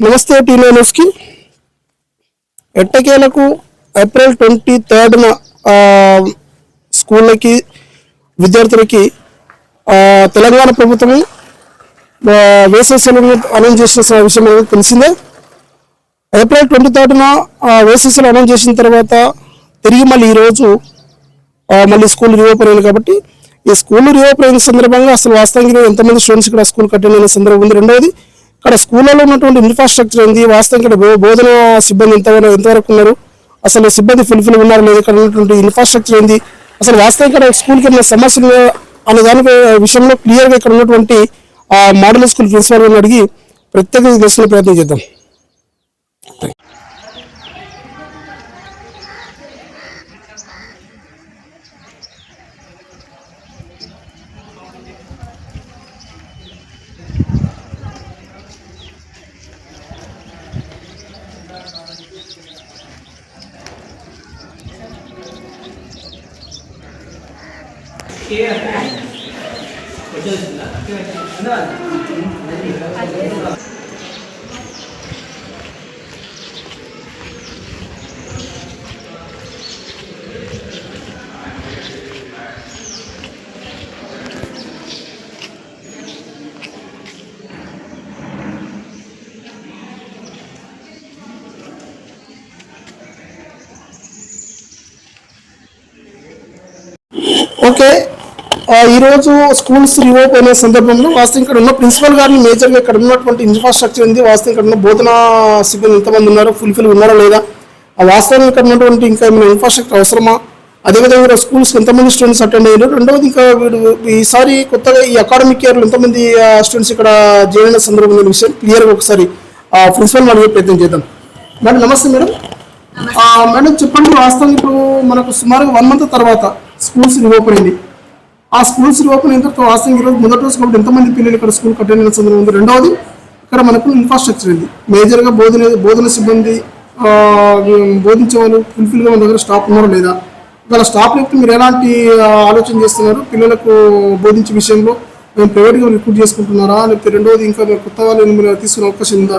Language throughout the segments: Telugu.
నమస్తే టీలో న్యూస్కి ఎట్టకేలకు ఏప్రిల్ ట్వంటీ థర్డ్న స్కూళ్ళకి విద్యార్థులకి తెలంగాణ ప్రభుత్వం వేసవి సెలవులు అనౌన్స్ చేసిన విషయం అనేది తెలిసిందే? ఏప్రిల్ ట్వంటీ థర్డ్న వేసవి సెలవు అనౌన్స్ చేసిన తర్వాత తిరిగి మళ్ళీ ఈరోజు మళ్ళీ స్కూల్ రీఓపెన్ అయింది కాబట్టి ఈ స్కూల్ రీఓపెన్ అయిన సందర్భంగా అసలు వాస్తవంగా ఎంతమంది స్టూడెంట్స్ ఇక్కడ స్కూల్ కట్టిన సందర్భం ఉంది. రెండవది ఇక్కడ స్కూళ్ళలో ఉన్నటువంటి ఇన్ఫ్రాస్ట్రక్చర్ ఏంది? వాస్తవం ఇక్కడ బోధన సిబ్బంది ఎంతవరకు ఎంతవరకు ఉన్నారు? అసలు సిబ్బంది ఫుల్ఫిల్ ఉన్నారు? లేదు ఇక్కడ ఉన్నటువంటి ఇన్ఫ్రాస్ట్రక్చర్ ఏంది? అసలు వాస్తవం ఇక్కడ స్కూల్కి ఏమైనా సమస్యలు అనే దాని విషయంలో క్లియర్గా ఇక్కడ ఉన్నటువంటి మోడల్ స్కూల్ ప్రిన్సిపాల్ గారిని అడిగి ప్రత్యేకంగా తెలుసుకునే ప్రయత్నం చేద్దాం. ఓకే ఆ, ఈరోజు స్కూల్స్ రీఓపెన్ అయిన సందర్భంలో వాస్తవం ఇక్కడ ఉన్న ప్రిన్సిపల్ గారిని మేజర్గా ఇక్కడ ఉన్నటువంటి ఇన్ఫ్రాస్ట్రక్చర్ ఉంది. వాస్తవం ఇక్కడ ఉన్న బోధనా సిబ్బంది ఎంతమంది ఉన్నారో ఫుల్ఫిల్ ఉన్నారా లేదా ఆ వాస్తవం ఇక్కడ ఉన్నటువంటి ఇంకా ఏమైనా ఇన్ఫ్రాస్ట్రక్చర్ అవసరమా? అదేవిధంగా స్కూల్స్ ఎంతమంది స్టూడెంట్స్ అటెండ్ అయ్యారు? రెండవది ఇంకా వీడు ఈసారి కొత్తగా ఈ అకాడమిక్ ఇయర్లో ఎంతమంది స్టూడెంట్స్ ఇక్కడ అయిన సందర్భం అనే విషయం క్లియర్గా ఒకసారి ప్రిన్సిపల్ అడిగే ప్రయత్నం చేద్దాం. మేడం నమస్తే మేడం. మేడం చెప్పండి వాస్తవం ఇప్పుడు మనకు సుమారుగా వన్ మంత్ తర్వాత స్కూల్స్ అయింది. ఆ స్కూల్స్ రీఓపెన్ అయిన తర్వాత వాస్తవం ఈరోజు మొదటి రోజు కాబట్టి ఎంతమంది పిల్లలు ఇక్కడ స్కూల్ అటెండ్ అయిన సందర్భం ఉంది? రెండవది ఇక్కడ మనకు ఇన్ఫ్రాస్ట్రక్చర్ ఉంది. మేజర్గా బోధన బోధన సిబ్బంది బోధించే వాళ్ళు ఫుల్ఫిల్గా మన దగ్గర స్టాఫ్ ఉన్నారో లేదా? ఒకవేళ స్టాఫ్ లేకపోతే మీరు ఎలాంటి ఆలోచన చేస్తున్నారు? పిల్లలకు బోధించే విషయంలో మేము ప్రైవేట్గా రిక్రూట్ చేసుకుంటున్నారా? లేకపోతే రెండవది ఇంకా మీరు కొత్త వాళ్ళు తీసుకునే అవకాశం ఉందా?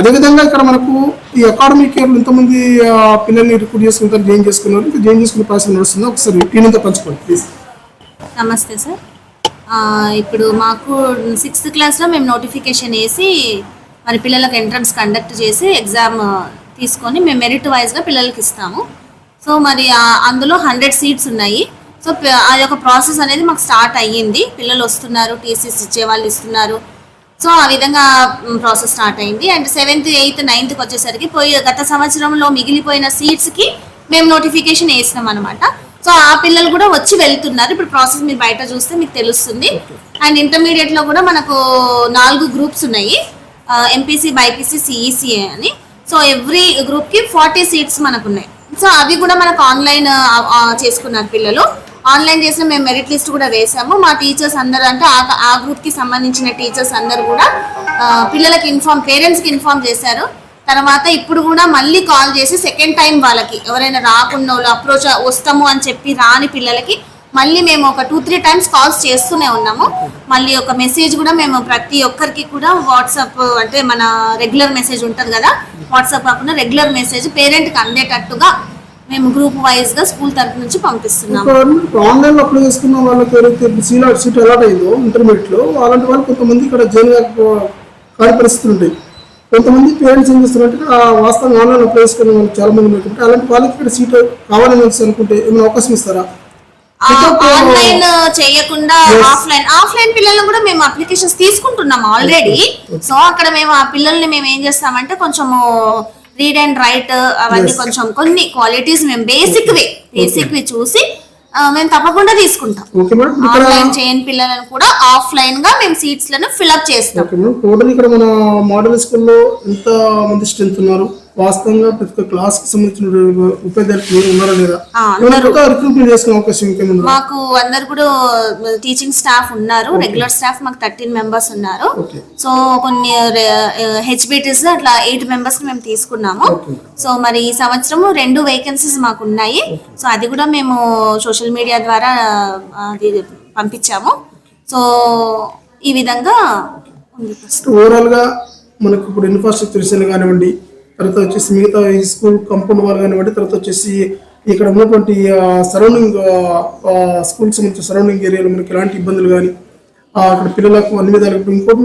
అదేవిధంగా ఇక్కడ మనకు ఈ అకాడమిక్ ఇయర్లో ఎంతమంది పిల్లల్ని రిక్రూట్ చేసుకుంటారు జాయిన్ చేసుకున్నారు? ఇంకా జాయిన్ చేసుకునే ప్రాసెస్ నడుస్తుందా? ఒకసారి టీనంతా పంచుకోండి ప్లీజ్ నమస్తే సార్. ఇప్పుడు మాకు సిక్స్త్ క్లాస్లో మేము నోటిఫికేషన్ వేసి మరి పిల్లలకు ఎంట్రన్స్ కండక్ట్ చేసి ఎగ్జామ్ తీసుకొని మేము మెరిట్ వైజ్గా పిల్లలకి ఇస్తాము. సో మరి అందులో హండ్రెడ్ సీట్స్ ఉన్నాయి. సో ఆ యొక్క ప్రాసెస్ అనేది మాకు స్టార్ట్ అయ్యింది. పిల్లలు వస్తున్నారు టీసీస్ ఇచ్చే వాళ్ళు ఇస్తున్నారు. సో ఆ విధంగా ప్రాసెస్ స్టార్ట్ అయింది. అండ్ సెవెంత్ ఎయిత్ నైన్త్కి వచ్చేసరికి పోయి గత సంవత్సరంలో మిగిలిపోయిన సీట్స్కి మేము నోటిఫికేషన్ వేసినాం అనమాట సో ఆ పిల్లలు కూడా వచ్చి వెళ్తున్నారు. ఇప్పుడు ప్రాసెస్ మీరు బయట చూస్తే మీకు తెలుస్తుంది. అండ్ ఇంటర్మీడియట్లో కూడా మనకు నాలుగు గ్రూప్స్ ఉన్నాయి. ఎంపీసీ బైపీసీ సిఈసి అని. సో ఎవ్రీ గ్రూప్కి ఫార్టీ సీట్స్ మనకు ఉన్నాయి సో అవి కూడా మనకు ఆన్లైన్ చేసుకున్నారు పిల్లలు. ఆన్లైన్ చేసిన మేము మెరిట్ లిస్ట్ కూడా వేసాము. మా టీచర్స్ అందరూ అంటే ఆ గ్రూప్కి సంబంధించిన టీచర్స్ అందరూ కూడా పిల్లలకి ఇన్ఫార్మ్ పేరెంట్స్కి ఇన్ఫార్మ్ చేశారు. తర్వాత ఇప్పుడు కూడా మళ్ళీ కాల్ చేసి సెకండ్ టైం వాళ్ళకి ఎవరైనా రాకుండా వాళ్ళు అప్రోచ్ వస్తాము అని చెప్పి రాని పిల్లలకి మళ్ళీ మేము ఒక టూ త్రీ టైమ్స్ కాల్స్ చేస్తూనే ఉన్నాము. మళ్ళీ ఒక మెసేజ్ కూడా మేము ప్రతి ఒక్కరికి కూడా వాట్సాప్ అంటే మన రెగ్యులర్ మెసేజ్ ఉంటుంది కదా వాట్సాప్ కాకుండా రెగ్యులర్ మెసేజ్ పేరెంట్కి అందేటట్టుగా మేము గ్రూప్ వైజ్గా స్కూల్ తరఫు నుంచి పంపిస్తున్నాము. ఆన్లైన్లో అప్లై చేసుకున్న వాళ్ళకి ఎవరైతే సీట్ అలాట్ అయిందో ఇంటర్మీడియట్లో అలాంటి వాళ్ళు కొంతమంది ఇక్కడ జైలు కాని పరిస్థితులు ఉంటాయి. కొంతమంది పేరెంట్స్ ఏం చేస్తారంటే ఆ వాస్తవం ఆన్లైన్ అప్లై చేసుకున్న వాళ్ళు చాలా మంది కాబట్టి అలాంటి వాళ్ళకి ఇక్కడ సీట్ కావాలని అనుకుంటే ఏమైనా అవకాశం ఇస్తారా? ఆన్లైన్ చేయకుండా ఆఫ్లైన్ ఆఫ్లైన్ పిల్లలను కూడా మేము అప్లికేషన్స్ తీసుకుంటున్నాం ఆల్రెడీ. సో అక్కడ మేము ఆ పిల్లల్ని మేము ఏం చేస్తామంటే కొంచెము రీడ్ అండ్ రైట్ అవన్నీ కొంచెం కొన్ని క్వాలిటీస్ మేము బేసిక్ వి బేసిక్ వి చూసి మేము తప్పకుండా తీసుకుంటాం. ఆన్లైన్ చేయని పిల్లలను కూడా ఆఫ్లైన్గా మేము సీట్స్లను ఫిల్అప్ చేస్తాం. టోటల్ ఇక్కడ మన మోడల్ స్కూల్లో ఎంత మంది స్ట్రెంత్ ఉన్నారు? వాస్తవంగా ప్రతి ఒక్క క్లాస్కి సంబంధించిన ఉపాధ్యాయులు ఉన్నారా లేదా? రిక్రూట్మెంట్ చేసుకునే అవకాశం ఇంకేముందా? మాకు అందరు కూడా టీచింగ్ స్టాఫ్ ఉన్నారు. రెగ్యులర్ స్టాఫ్ మాకు థర్టీన్ మెంబర్స్ ఉన్నారు. సో కొన్ని హెచ్బిటీస్ అట్లా ఎయిట్ మెంబర్స్ మేము తీసుకున్నాము. సో మరి ఈ సంవత్సరం రెండు వేకెన్సీస్ మాకు ఉన్నాయి. సో అది కూడా మేము సోషల్ మీడియా ద్వారా పంపించాము. సో ఈ విధంగా ఓవరాల్గా మనకు ఇప్పుడు ఇన్ఫ్రాస్ట్రక్చర్ విషయాలు కానివ్వండి తర్వాత వచ్చేసి మిగతా ఈ స్కూల్ కంపౌండ్ వాళ్ళు కానివ్వండి తర్వాత వచ్చేసి ఇక్కడ ఉన్నటువంటి సరౌండింగ్ స్కూల్స్ సంబంధించిన సరౌండింగ్ ఏరియాలో మనకి ఎలాంటి ఇబ్బందులు కానీ అక్కడ పిల్లలకు అన్ని విధాలు ఇప్పుడు ఇంకోటి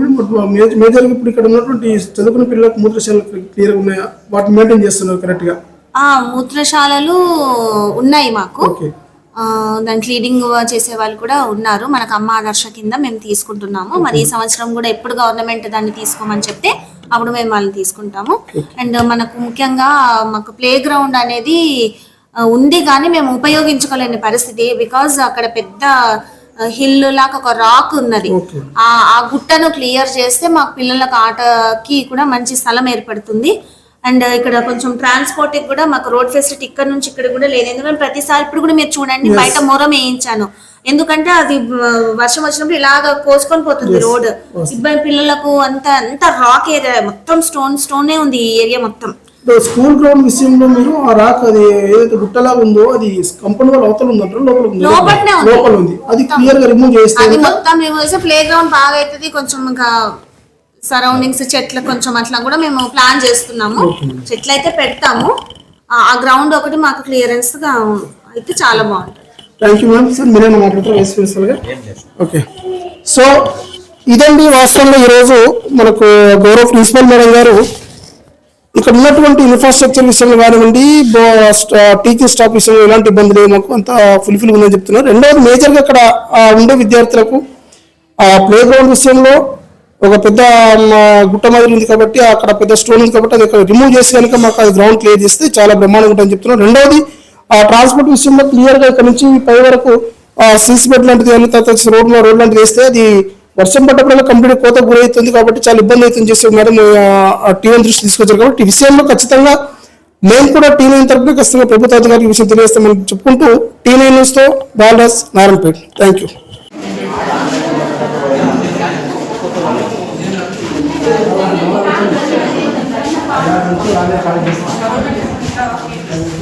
మేజర్ మేజర్గా ఇప్పుడు ఇక్కడ ఉన్నటువంటి చదువుకున్న పిల్లలకు మూత్రశాలలు క్లియర్గా ఉన్నాయా? వాటిని మెయింటైన్ చేస్తున్నారు కరెక్ట్గా ఆ మూత్రశాలలు ఉన్నాయి మాకు. దాని క్లీనింగ్ చేసే వాళ్ళు కూడా ఉన్నారు. మనకు అమ్మ ఆదర్శ కింద మేము తీసుకుంటున్నాము. మరి ఈ సంవత్సరం కూడా ఎప్పుడు గవర్నమెంట్ దాన్ని తీసుకోమని చెప్తే అప్పుడు మేము వాళ్ళని తీసుకుంటాము అండ్ మనకు ముఖ్యంగా మాకు ప్లే గ్రౌండ్ అనేది ఉంది కానీ మేము ఉపయోగించుకోలేని పరిస్థితి బికాజ్ అక్కడ పెద్ద హిల్ లాగా ఒక రాక్ ఉన్నది. ఆ ఆ గుట్టను క్లియర్ చేస్తే మాకు పిల్లలకు ఆటకి కూడా మంచి స్థలం ఏర్పడుతుంది. అండ్ ఇక్కడ కొంచెం ట్రాన్స్పోర్ట్ కూడా మాకు రోడ్ ఫెసిలిటీ ఇక్కడ నుంచి ఇక్కడ కూడా లేదు. ఎందుకంటే ప్రతిసారి ఇప్పుడు కూడా మీరు చూడండి బయట మొరం వేయించాను. ఎందుకంటే అది వర్షం వచ్చినప్పుడు ఇలాగ కోసుకొని పోతుంది రోడ్. ఇబ్బంది పిల్లలకు అంత అంత రాక్ ఏరియా మొత్తం స్టోన్ స్టోనే ఉంది ఈ ఏరియా మొత్తం. స్కూల్ గ్రౌండ్ విషయంలో మీరు ఆ రాక్ అది ఏదైతే గుట్టలాగా ఉందో అది కంపౌండ్ వాళ్ళ అవతల ఉందంటారు లోపల ఉంది. లోపల ఉంది. అది క్లియర్గా రిమూవ్ చేస్తే అది మొత్తం మేము వేసే ప్లే గ్రౌండ్ బాగా అవుతుంది కొంచెం ఇంకా సరౌండింగ్స్ చెట్లు కొంచెం అట్లా కూడా మేము ప్లాన్ చేస్తున్నాము. చెట్లు అయితే పెడతాము. ఆ- ఆ గ్రౌండ్ ఒకటి మాకు క్లియరెన్స్గా అయితే చాలా బాగుంటుంది. థ్యాంక్ యూ మేడం సార్ మీరేనా మాట్లాడతారు? ఓకే సో ఇదండి వాస్తవంలో ఈరోజు మనకు గౌరవ ప్రిన్సిపల్ మేడం గారు ఇక్కడ ఉన్నటువంటి ఇన్ఫ్రాస్ట్రక్చర్ విషయంలో కానివ్వండి టీచింగ్ స్టాఫ్ విషయంలో ఎలాంటి ఇబ్బందులు లేవు మాకు అంత ఫుల్ఫిల్ ఉందని చెప్తున్నారు. రెండవది మేజర్గా అక్కడ ఉండే విద్యార్థులకు ఆ ప్లే గ్రౌండ్ విషయంలో ఒక పెద్ద గుట్ట మాదిరి ఉంది కాబట్టి అక్కడ పెద్ద స్టోన్ ఉంది కాబట్టి అది రిమూవ్ చేసి కనుక మాకు అది గ్రౌండ్ క్లియర్ చేస్తే చాలా బ్రహ్మాండంగా ఉంటుందని చెప్తున్నారు. రెండవది ఆ ట్రాన్స్పోర్ట్ విషయంలో క్లియర్గా ఇక్కడ నుంచి పై వరకు సీసీ బెడ్ లాంటిది కానీ తర్వాత రోడ్ రోడ్ లాంటిది వేస్తే అది వర్షం పడ్డప్పుడల్లా కంప్లీట్ కోత గురవుతుంది కాబట్టి చాలా ఇబ్బంది అవుతుంది చేసి మేడం టీవీ దృష్టి తీసుకొచ్చారు కాబట్టి ఈ విషయంలో ఖచ్చితంగా మేము కూడా టీ నైన్ తరపున ఖచ్చితంగా ప్రభుత్వ అధికారికి విషయం తెలియజేస్తామని చెప్పుకుంటూ టీ నైన్ న్యూస్తో బాలరాజ్ నారాయణపేట్. థ్యాంక్ యూ మౌస్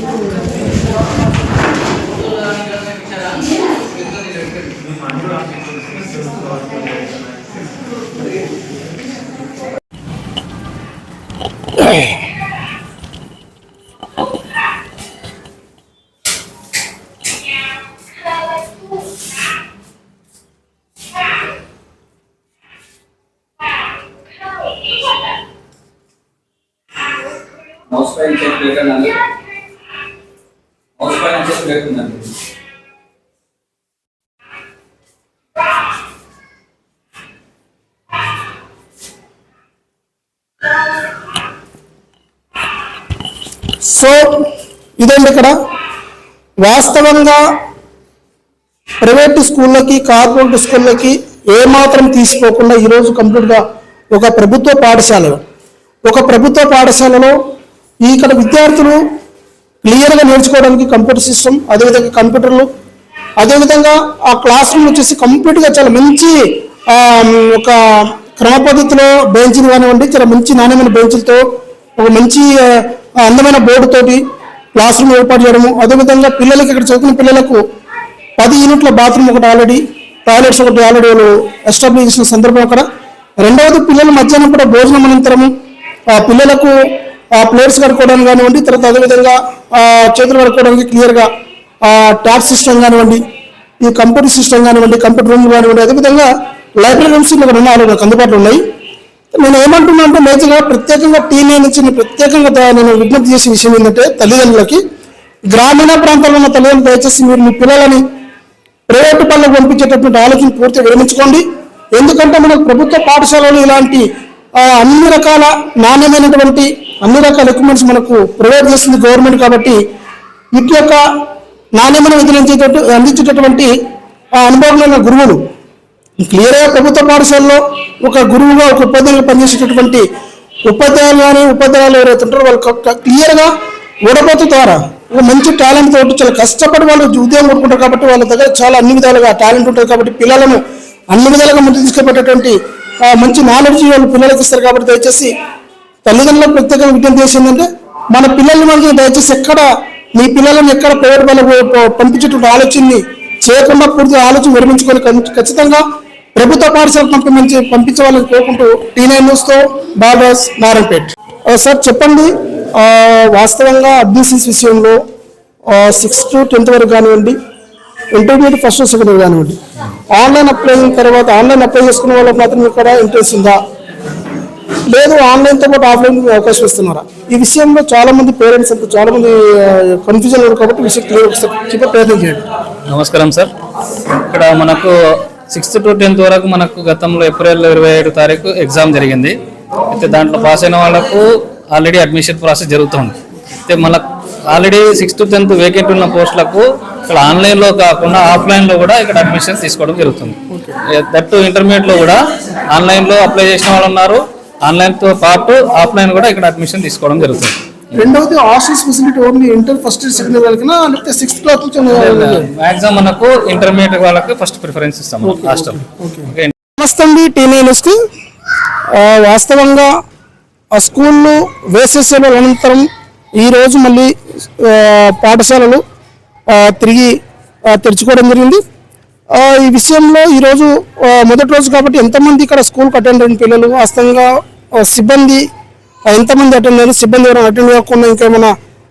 సో ఇదండి ఇక్కడ? వాస్తవంగా ప్రైవేట్ స్కూళ్ళకి కార్పొరేట్ స్కూళ్ళకి ఏమాత్రం తీసుకోకుండా ఈరోజు కంప్లీట్గా ఒక ప్రభుత్వ పాఠశాలలో ఒక ప్రభుత్వ పాఠశాలలో ఇక్కడ విద్యార్థులు క్లియర్గా నేర్చుకోవడానికి కంప్యూటర్ సిస్టమ్ అదేవిధంగా కంప్యూటర్లు అదేవిధంగా ఆ క్లాస్ రూమ్ వచ్చేసి కంప్లీట్గా చాలా మంచి ఒక క్రమ పద్ధతిలో బెంచ్లు కానివ్వండి చాలా మంచి నాణ్యమైన బెంచ్లతో ఒక మంచి అందమైన బోర్డు తోటి క్లాస్ రూమ్ ఏర్పాటు చేయడము అదేవిధంగా పిల్లలకి ఇక్కడ చదువుకున్న పిల్లలకు పది యూనిట్ల బాత్రూమ్ ఒకటి ఆల్రెడీ టాయిలెట్స్ ఒకటి ఆల్రెడీ వాళ్ళు ఎస్టాబ్లిష్ చేసిన సందర్భం అక్కడ. రెండవది పిల్లలు మధ్యాహ్నం కూడా భోజనం అనంతరము ఆ పిల్లలకు ఆ ప్లేట్స్ కడుక్కోవడానికి కానివ్వండి తర్వాత అదేవిధంగా చేతులు కడుక్కోవడానికి క్లియర్గా ఆ ట్యాప్ సిస్టమ్ కానివ్వండి ఈ కంప్యూటర్ సిస్టమ్ కానివ్వండి కంప్యూటర్ రూమ్ కానివ్వండి అదేవిధంగా లైబ్రరీ రూమ్స్ ఇక్కడ ఉన్న నాలుగు అందుబాటులో ఉన్నాయి. నేను ఏమంటున్నా అంటే మేజర్గా ప్రత్యేకంగా టీనే నుంచి నేను ప్రత్యేకంగా నేను విజ్ఞప్తి చేసే విషయం ఏంటంటే తల్లిదండ్రులకి గ్రామీణ ప్రాంతాల్లో ఉన్న తల్లిదండ్రులు దయచేసి మీరు మీ పిల్లలని ప్రైవేటు పనులకు పంపించేటటువంటి ఆలోచన పూర్తిగా విరమించుకోండి. ఎందుకంటే మనకు ప్రభుత్వ పాఠశాలలు ఇలాంటి అన్ని రకాల నాణ్యమైనటువంటి అన్ని రకాల ఎక్విప్మెంట్స్ మనకు ప్రొవైడ్ చేస్తుంది గవర్నమెంట్ కాబట్టి వీటి యొక్క నాణ్యమైన విధులు అందించేటటువంటి అనుభవంలో అనుభవం ఉన్న గురువులు క్లియర్గా ప్రభుత్వ పాఠశాలలో ఒక గురువుగా ఒక ఉపాధ్యాయులు పనిచేసేటటువంటి ఉపాధ్యాయులు కానీ ఉపాధ్యాయులు ఎవరైతే ఉంటారో వాళ్ళు క్లియర్గా ఊడపోతు ద్వారా ఒక మంచి టాలెంట్ తోటి చాలా కష్టపడి వాళ్ళు ఉద్యోగం కొట్టుకుంటారు కాబట్టి వాళ్ళ దగ్గర చాలా అన్ని విధాలుగా టాలెంట్ ఉంటుంది కాబట్టి పిల్లలను అన్ని విధాలుగా ముందు తీసుకుపోయేటటువంటి మంచి నాలెడ్జ్ వాళ్ళు పిల్లలకి ఇస్తారు కాబట్టి దయచేసి తల్లిదండ్రులకు ప్రత్యేకంగా విజ్ఞప్తి చేసిందంటే మన పిల్లల్ని మనకి దయచేసి ఎక్కడ మీ పిల్లలను ఎక్కడ ప్రైవేట్ వాళ్ళకు పంపించేటువంటి ఆలోచనని చేయకుండా పూర్తిగా ఆలోచన విరమించుకొని ఖచ్చితంగా ప్రభుత్వ పాఠశాల పంపించి పంపించవాలని కోరుకుంటూ టీ న్యూస్తో బాబాస్ నారాయణపేట్. సార్ చెప్పండి. వాస్తవంగా అడ్మిషన్స్ విషయంలో సిక్స్త్ టు టెన్త్ వరకు కానివ్వండి ఇంటర్మీడియట్ ఫస్ట్ సెకండరీ కానివ్వండి ఆన్లైన్ అప్లై అయిన తర్వాత ఆన్లైన్ అప్లై చేసుకున్న వాళ్ళకి మాత్రం ఇక్కడ ఇంట్రెస్ట్ ఉందా? లేదు ఆన్లైన్తో పాటు ఆఫ్లైన్ అవకాశం ఇస్తున్నారా? ఈ విషయంలో చాలా మంది పేరెంట్స్ అంతా చాలామంది కన్ఫ్యూజన్ ఉన్నారు కాబట్టి విషయం క్లియర్ చెప్పే ప్రయత్నం చేయండి. నమస్కారం సార్. ఇక్కడ మనకు సిక్స్త్ టు టెన్త్ వరకు మనకు గతంలో ఏప్రిల్ ఇరవై ఏడు తారీఖు ఎగ్జామ్ జరిగింది. అయితే దాంట్లో పాస్ అయిన వాళ్ళకు ఆల్రెడీ అడ్మిషన్ ప్రాసెస్ జరుగుతుంది. అయితే మనకు already sixth to tenth vacant ఉన్న పోస్టులకు ఇక్కడ ఆన్లైన్లో కాకుండా ఆఫ్లైన్లో కూడా ఇక్కడ అడ్మిషన్ తీసుకోవడం జరుగుతుంది. దట్టు ఇంటర్మీడియట్లో కూడా ఆన్లైన్లో అప్లై చేసిన వాళ్ళు ఉన్నారు. ఆన్లైన్తో పాటు ఆఫ్లైన్ కూడా ఇక్కడ అడ్మిషన్ తీసుకోవడం జరుగుతుంది. రెండవది hostels facility only inter first second year వాళ్ళకి లేకపోతే సిక్స్త్ క్లాస్ నుంచి మ్యాక్సిమం మనకు ఇంటర్మీడియట్ వాళ్ళకి ఫస్ట్ ప్రిఫరెన్స్ ఇస్తాం హాస్టల్. ఓకే నమస్తే అండి టీ నైన్స్కి వాస్తవంగా ఆ స్కూళ్ళు వేసేసేల అనంతరం ఈరోజు మళ్ళీ పాఠశాలలు తిరిగి తెరుచుకోవడం జరిగింది. ఆ, ఈ విషయంలో ఈరోజు మొదటి రోజు కాబట్టి ఎంతమంది ఇక్కడ స్కూల్కి అటెండ్ అయిన పిల్లలు వాస్తవంగా సిబ్బంది ఎంతమంది అటెండ్ అయ్యారు? సిబ్బంది ఎవరైనా అటెండ్ కాకుండా ఇంకేమైనా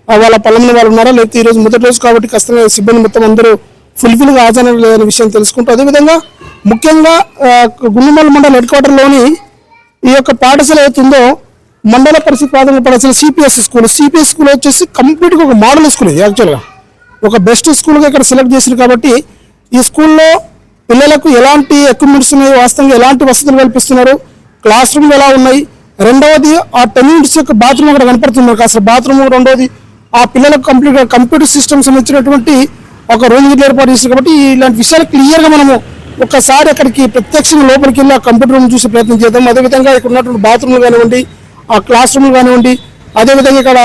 వాళ్ళ పొలంలో వాళ్ళు ఉన్నారా? లేకపోతే ఈరోజు మొదటి రోజు కాబట్టి ఖచ్చితంగా సిబ్బంది మొత్తం అందరూ ఫుల్ఫిల్గా హాజరు లేదనే విషయం తెలుసుకుంటూ అదేవిధంగా ముఖ్యంగా ఆ, గుండుమల్ మండల హెడ్ క్వార్టర్లోని ఈ యొక్క పాఠశాల ఏతుందో మండల పరిస్థితి ప్రాథమిక పాఠశాల సిపిఎస్ స్కూల్. సిపిఎస్ స్కూల్ వచ్చేసి కంప్లీట్గా ఒక మోడల్ స్కూల్ ఇది యాక్చువల్గా. ఒక బెస్ట్ స్కూల్గా ఇక్కడ సెలెక్ట్ చేసారు కాబట్టి ఈ స్కూల్లో పిల్లలకు ఎలాంటి ఎక్విప్మెంట్స్ ఉన్నాయి వాస్తవంగా ఎలాంటి వసతులు కల్పిస్తున్నారు క్లాస్ రూమ్లు ఎలా ఉన్నాయి రెండవది ఆ టెన్ మినిట్స్ యొక్క బాత్రూమ్ అక్కడ కనపడుతుంది. మనకు అసలు బాత్రూమ్ రెండవది ఆ పిల్లలకు కంప్లీట్గా కంప్యూటర్ సిస్టమ్ సంబంధించినటువంటి ఒక రూమ్ ఏర్పాటు చేశారు కాబట్టి ఇలాంటి విషయాలు క్లియర్గా మనము ఒకసారి అక్కడికి ప్రత్యక్షంగా లోపలికి వెళ్ళి ఆ కంప్యూటర్ రూమ్ చూసే ప్రయత్నం చేద్దాం. అదేవిధంగా ఇక్కడ ఉన్నటువంటి బాత్రూమ్లు కానివ్వండి ఆ క్లాస్ రూమ్లు కానివ్వండి అదేవిధంగా ఇక్కడ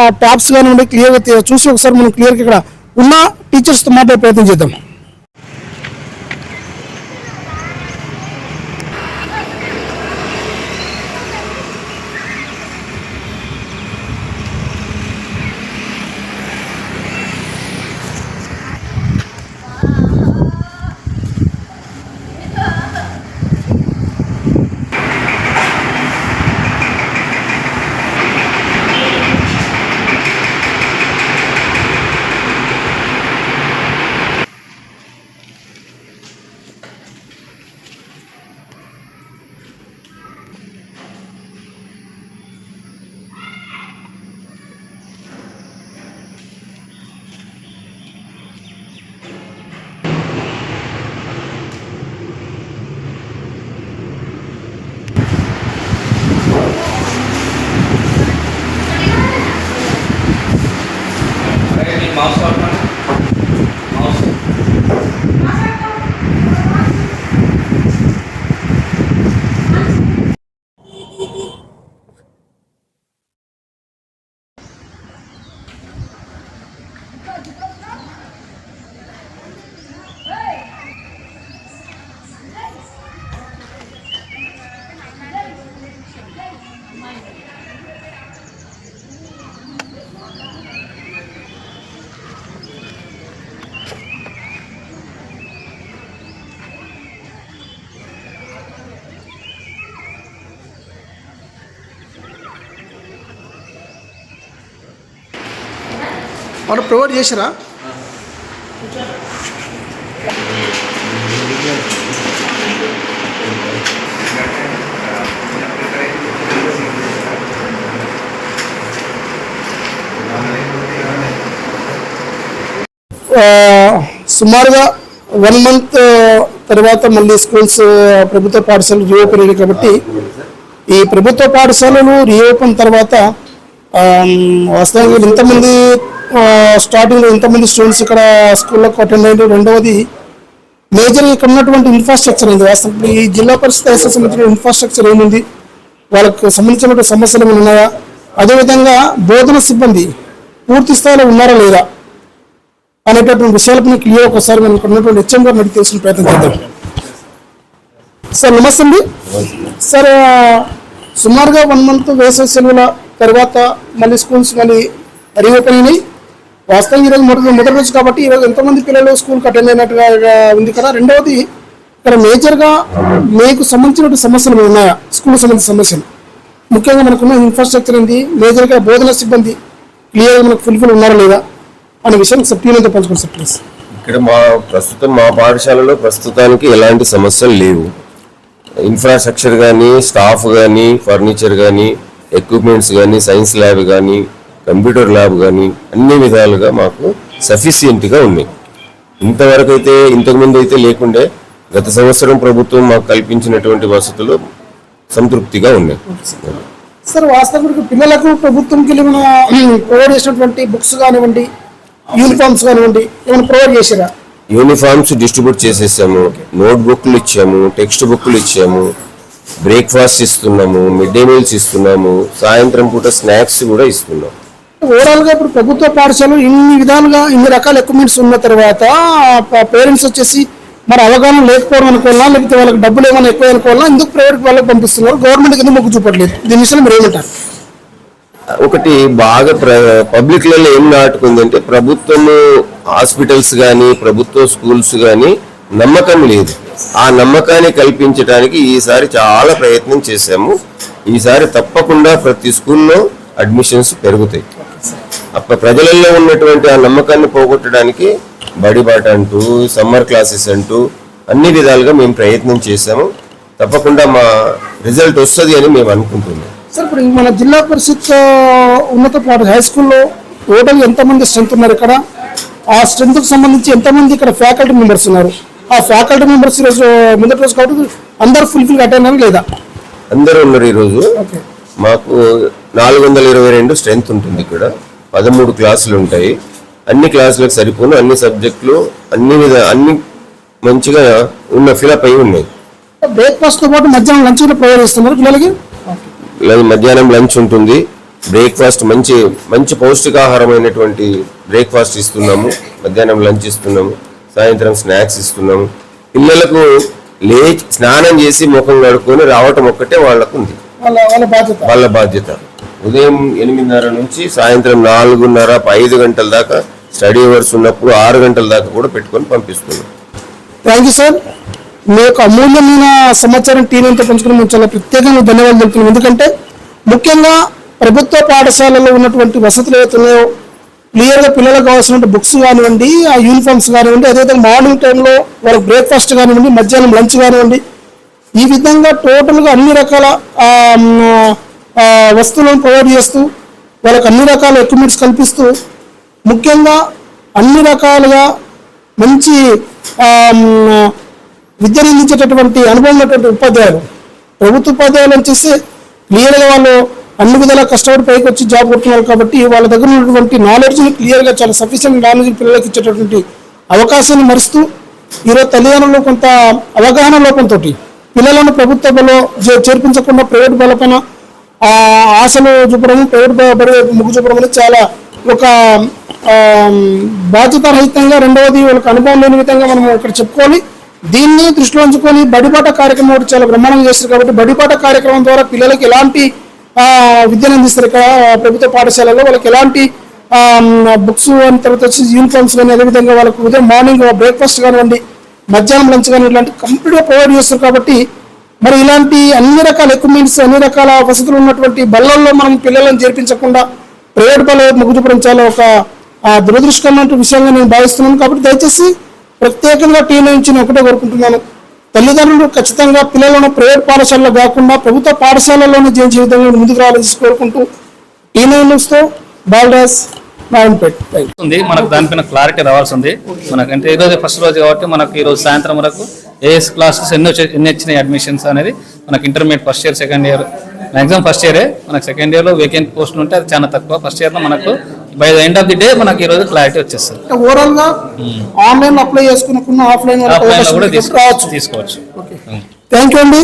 ఆ ట్యాబ్స్ కానివ్వండి క్లియర్గా చూసి ఒకసారి మనం క్లియర్గా ఇక్కడ ఉన్న టీచర్స్తో మాట్లాడే ప్రయత్నం చేద్దాం. వాళ్ళు ప్రొవైడ్ చేసిరా సుమారుగా వన్ మంత్ తర్వాత మళ్ళీ స్కూల్స్ ప్రభుత్వ పాఠశాలలు రీఓపెన్ అయ్యాయి కాబట్టి ఈ ప్రభుత్వ పాఠశాలలు రీఓపెన్ తర్వాత వాస్తవంగా ఇంతమంది స్టార్టింగ్లో ఇంతమంది స్టూడెంట్స్ ఇక్కడ స్కూళ్ళకు అటెండ్ అయ్యారు. రెండవది మేజర్ ఇక్కడ ఉన్నటువంటి ఇన్ఫ్రాస్ట్రక్చర్ ఏంది? వాస్తవం ఈ జిల్లా పరిషత్ హైస్కూల్ సంబంధించిన ఇన్ఫ్రాస్ట్రక్చర్ ఏముంది? వాళ్ళకు సంబంధించిన సమస్యలు ఏమైనా ఉన్నాయా? అదేవిధంగా బోధన సిబ్బంది పూర్తి స్థాయిలో ఉన్నారా లేదా? అనేటటువంటి విషయాలపై క్లియర్ ఒకసారి మనం ఇక్కడ ఉన్నటువంటి హెచ్ఎం గారిని అడిగి తెలిసిన ప్రయత్నం చేద్దాం. సార్ నమస్తే అండి. సార్ సుమారుగా వన్ మంత్ వేసవి సెలవుల తర్వాత మళ్ళీ స్కూల్స్ మళ్ళీ రీఓపెన్ అయినాయి వాస్తవం ఈరోజు మొదటి మొదటి రోజు కాబట్టి ఈరోజు ఎంతమంది పిల్లలు స్కూల్కి అటెండ్ అయినట్టుగా ఉంది కదా. రెండవది ఇక్కడ మేజర్గా మీకు సంబంధించిన సమస్యలు ఉన్నాయా? స్కూల్ సంబంధించిన సమస్యలు. ముఖ్యంగా మనకున్న ఇన్ఫ్రాస్ట్రక్చర్ ఏంది? మేజర్గా బోధన సిబ్బంది క్లియర్గా మనకు ఫుల్ఫిల్ ఉన్నారా లేదా? అనే విషయం సెప్టీలో పంచుకోండి సార్ ప్లీజ్ ఇక్కడ మా ప్రస్తుతం మా పాఠశాలలో ప్రస్తుతానికి ఎలాంటి సమస్యలు లేవు. ఇన్ఫ్రాస్ట్రక్చర్ కానీ స్టాఫ్ కానీ ఫర్నిచర్ కానీ ఎక్విప్మెంట్స్ కానీ సైన్స్ ల్యాబ్ కానీ కంప్యూటర్ ల్యాబ్ కానీ అన్ని విధాలుగా మాకు సఫిషియెంట్గా ఉన్నాయి. ఇంతవరకు అయితే ఇంతకుముందు అయితే లేకుండే గత సంవత్సరం ప్రభుత్వం మాకు కల్పించినటువంటి వసతులు సంతృప్తిగా ఉన్నాయి. సార్ వాస్తవానికి పిల్లలకు మన ప్రొవైడ్ చేసినటువంటి బుక్స్ కానివ్వండి యూనిఫామ్స్ కానివ్వండి ఏమైనా ప్రొవైడ్ చేశారా? యూనిఫామ్స్ డిస్ట్రిబ్యూట్ చేసేసాము. నోట్ బుక్లు ఇచ్చాము టెక్స్ట్ బుక్లు ఇచ్చాము బ్రేక్ఫాస్ట్ ఇస్తున్నాము మిడ్ డే మీల్స్ ఇస్తున్నాము సాయంత్రం పూట స్నాక్స్ కూడా ఇస్తున్నాం. ఓవరాల్గా ఇప్పుడు ప్రభుత్వ పాఠశాలలు ఇన్ని విధాలుగా ఇన్ని రకాల ఎక్విప్మెంట్స్ ఉన్న తర్వాత పేరెంట్స్ వచ్చేసి మరి అవగాహన లేకపోవడం అనుకోవాలా లేకపోతే వాళ్ళకి డబ్బులు ఏమైనా ఎక్కువ అనుకోవాలా ఎందుకు ప్రైవేట్ వాళ్ళకి పంపిస్తున్నారు? గవర్నమెంట్ కింద మొగ్గు చూపట్లేదు. దీని విషయంలో మీరు ఏమంటారు? ఒకటి బాగా పబ్లిక్లలో ఏం నాటుకుందంటే ప్రభుత్వము హాస్పిటల్స్ కానీ ప్రభుత్వ స్కూల్స్ కానీ నమ్మకం లేదు. ఆ నమ్మకాన్ని కల్పించడానికి ఈసారి చాలా ప్రయత్నం చేశాము. ఈసారి తప్పకుండా ప్రతి స్కూల్లో అడ్మిషన్స్ పెరుగుతాయి. ప్రజలలో ఉన్నటువంటి ఆ నమ్మకాన్ని పోగొట్టడానికి బడిబాట అంటూ సమ్మర్ క్లాసెస్ అంటూ అన్ని విధాలుగా మేము ప్రయత్నం చేశాము. తప్పకుండా మా రిజల్ట్ వస్తుంది అని మేము అనుకుంటున్నాం. సార్ ఇప్పుడు మన జిల్లా పరిషత్ ఉన్నత పాఠ హై స్కూల్లో టోటల్ ఎంతమంది స్ట్రెంత్ ఉన్నారు ఇక్కడ? ఆ స్ట్రెంత్కి సంబంధించి ఎంతమంది ఇక్కడ ఫ్యాకల్టీ మెంబర్స్ ఉన్నారు? ఆ ఫ్యాకల్టీ మెంబర్స్ ఈరోజు మొదటి రోజు కాబట్టి అందరు ఫుల్ఫిల్ అటెండ్ అని లేదా? అందరూ ఉన్నారు ఈరోజు. మాకు నాలుగు వందల ఇరవై రెండు స్ట్రెంత్ ఉంటుంది ఇక్కడ. పదమూడు క్లాసులు ఉంటాయి. అన్ని క్లాసులకు సరిపోను అన్ని సబ్జెక్టులు అన్ని విధ అన్ని మంచిగా ఉన్న ఫిలప్ అయి ఉన్నాయి. బ్రేక్ఫాస్ట్తో పాటు మధ్యాహ్నం లంచ్ కూడా ప్రొవైడ్ చేస్తున్నారు పిల్లలకి? మధ్యాహ్నం లంచ్ ఉంటుంది. బ్రేక్ఫాస్ట్ మంచి మంచి పౌష్టికాహారమైనటువంటి బ్రేక్ఫాస్ట్ ఇస్తున్నాము. మధ్యాహ్నం లంచ్ ఇస్తున్నాము. సాయంత్రం స్నాక్స్ ఇస్తున్నాము. పిల్లలకు లేచి స్నానం చేసి ముఖం కడుక్కొని రావటం ఒక్కటే వాళ్ళకు ఉంది వాళ్ళ వాళ్ళ బాధ్యత. వాళ్ళ బాధ్యత. ఉదయం ఎనిమిదిన్నర నుంచి సాయంత్రం నాలుగున్నర ఐదు గంటల దాకా స్టడీ అవర్స్ ఉన్నప్పుడు ఆరు గంటల దాకా కూడా పెట్టుకొని పంపిస్తున్నాం. థ్యాంక్ యూ సార్ మీ యొక్క అమూల్యమైన సమాచారం టీవీతో పంచుకుని మేము చాలా ప్రత్యేకంగా ధన్యవాదాలు తెలుపుతున్నాం. ఎందుకంటే ముఖ్యంగా ప్రభుత్వ పాఠశాలలో ఉన్నటువంటి వసతులు ఏవైతున్నాయో క్లియర్గా పిల్లలకు కావాల్సిన బుక్స్ కానివ్వండి ఆ యూనిఫామ్స్ కానివ్వండి అదేవిధంగా మార్నింగ్ టైంలో వాళ్ళకి బ్రేక్ఫాస్ట్ కానివ్వండి మధ్యాహ్నం లంచ్ కానివ్వండి ఈ విధంగా టోటల్గా అన్ని రకాల వస్తువులను ప్రొవైడ్ చేస్తూ వాళ్ళకి అన్ని రకాల ఎక్విప్మెంట్స్ కల్పిస్తూ ముఖ్యంగా అన్ని రకాలుగా మంచి విద్యను అందించేటటువంటి అనుభవం ఉన్నటువంటి ఉపాధ్యాయులు. ప్రభుత్వ ఉపాధ్యాయులు వచ్చేసి క్లియర్గా వాళ్ళు అన్ని విధాలా కష్టపడి పైకి వచ్చి జాబ్ కొట్టున్నారు కాబట్టి వాళ్ళ దగ్గర ఉన్నటువంటి నాలెడ్జ్ని క్లియర్గా చాలా సఫిషియెంట్ నాలెడ్జ్ పిల్లలకు ఇచ్చేటటువంటి అవకాశాన్ని మరుస్తూ ఈరోజు తల్లిదండ్రులు కొంత అవగాహన లోపంతో పిల్లలను ప్రభుత్వ బలో చేర్పించకుండా ప్రైవేట్ బలపైన ఆశలు చూపడం ప్రైవేట్ బ- బడి చూపడం అనేది చాలా ఒక ఆ, రెండవది వాళ్ళకి అనుభవం లేని విధంగా మనం ఇక్కడ చెప్పుకోవాలి. దీన్ని దృష్టిలో ఉంచుకొని బడిపాట కార్యక్రమం ఒకటి చాలా బ్రహ్మాండంగా చేస్తారు కాబట్టి బడిపాట కార్యక్రమం ద్వారా పిల్లలకి ఎలాంటి విద్యను అందిస్తారు ఇక్కడ ప్రభుత్వ పాఠశాలలో వాళ్ళకి ఎలాంటి బుక్స్ అని తర్వాత వచ్చి యూనిఫామ్స్ కానీ అదేవిధంగా వాళ్ళకి ఉదయం మార్నింగ్ బ్రేక్ఫాస్ట్ కానివ్వండి మధ్యాహ్నం లంచ్ కానీ ఇలాంటి కంప్లీట్గా ప్రొవైడ్ చేస్తారు కాబట్టి మరి ఇలాంటి అన్ని రకాల ఎక్విప్మెంట్స్ అన్ని రకాల వసతులు ఉన్నటువంటి బళ్ళల్లో మనం పిల్లలను చేర్పించకుండా ప్రైవేట్ బల మొగ్గు చాలా ఒక దురదృష్టమైన విషయంగా నేను భావిస్తున్నాను. కాబట్టి దయచేసి ప్రత్యేకంగా టీ నుంచి నేను ఒకటే కోరుకుంటున్నాను. తల్లిదండ్రులు ఖచ్చితంగా పిల్లలను ప్రైవేట్ పాఠశాలలో కాకుండా ప్రభుత్వ పాఠశాలలోనే చేయించే విధంగా ముందుకు రావాలని కోరుకుంటూ టీ న్యూస్తో బాలరాజ్ ఉంది. మనకు దానిపైన క్లారిటీ రావాల్సి ఉంది. మనకు ఫస్ట్ రోజు కాబట్టి మనకు ఈరోజు సాయంత్రం వరకు ఏఎస్ క్లాసెస్ ఎన్ని వచ్చి ఎన్ని వచ్చినాయి అడ్మిషన్స్ అనేది మనకి intermediate first year second year maximum first ఇయరే మనకు సెకండ్ ఇయర్లో వేకెంట్ పోస్టులు ఉంటే అది చాలా తక్కువ. ఫస్ట్ ఇయర్లో మనకు by the end of the day మనకి ఈ రోజు క్లారిటీ వచ్చేస్తుంది ఓవరాల్గా ఆన్లైన్ అప్లై చేసుకున్న ఆఫ్లైన్ ఆఫ్లైన్లో కూడా తీసుకోవచ్చు. తీసుకోవచ్చు థ్యాంక్ యూ అండి.